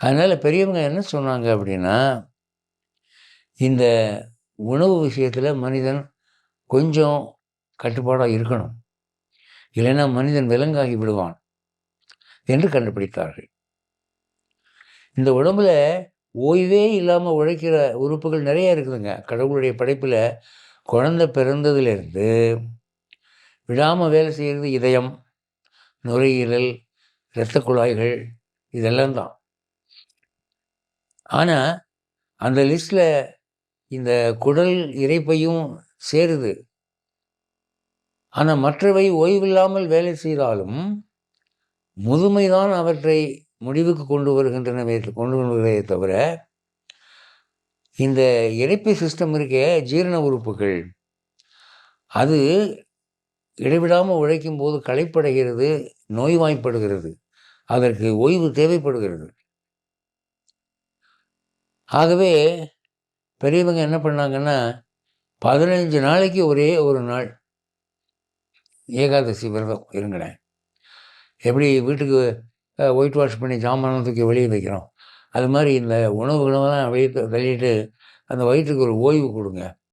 அதனால் பெரியவங்க என்ன சொன்னாங்க அப்படின்னா இந்த உணவு விஷயத்தில் மனிதன் கொஞ்சம் கட்டுப்பாடாக இருக்கணும். இல்லைன்னா மனிதன் விலங்காகி விடுவான் என்று கண்டுபிடித்தார்கள். இந்த உடம்புல ஓய்வே இல்லாமல் உழைக்கிற உறுப்புகள் நிறைய இருக்குதுங்க. கடவுளுடைய படைப்பில் குழந்தை பிறந்ததுலேருந்து விடாமல் வேலை செய்கிறது இதயம் நுரையீரல் இரத்த குழாய்கள் இதெல்லாம் தான். ஆனால் அந்த லிஸ்ட்டில் இந்த குடல் இறைப்பையும் சேருது. ஆனால் மற்றவை ஓய்வில்லாமல் வேலை செய்தாலும் முதுமைதான் அவற்றை முடிவுக்கு கொண்டு வருகின்றனவே கொண்டு வருவதே தவிர இந்த இறைப்பை சிஸ்டம் இருக்கே ஜீரண உறுப்புகள். அது இடைவிடாமல் உழைக்கும் போது களைப்படைகிறது நோய்வாய்ப்படுகிறது. அதற்கு ஓய்வு தேவைப்படுகிறது. ஆகவே பெரியவங்க என்ன பண்ணாங்கன்னா பதினஞ்சு நாளைக்கு ஒரே ஒரு நாள் ஏகாதசி விரதம் இருங்களேன் எப்படி வீட்டுக்கு ஒயிட் வாஷ் பண்ணி ஜாமான் தூக்கி வெளியே வைக்கிறோம். அது மாதிரி இந்த உணவுகளெல்லாம் வெளியே தள்ளிட்டு அந்த வயிற்றுக்கு ஒரு ஓய்வு கொடுங்க.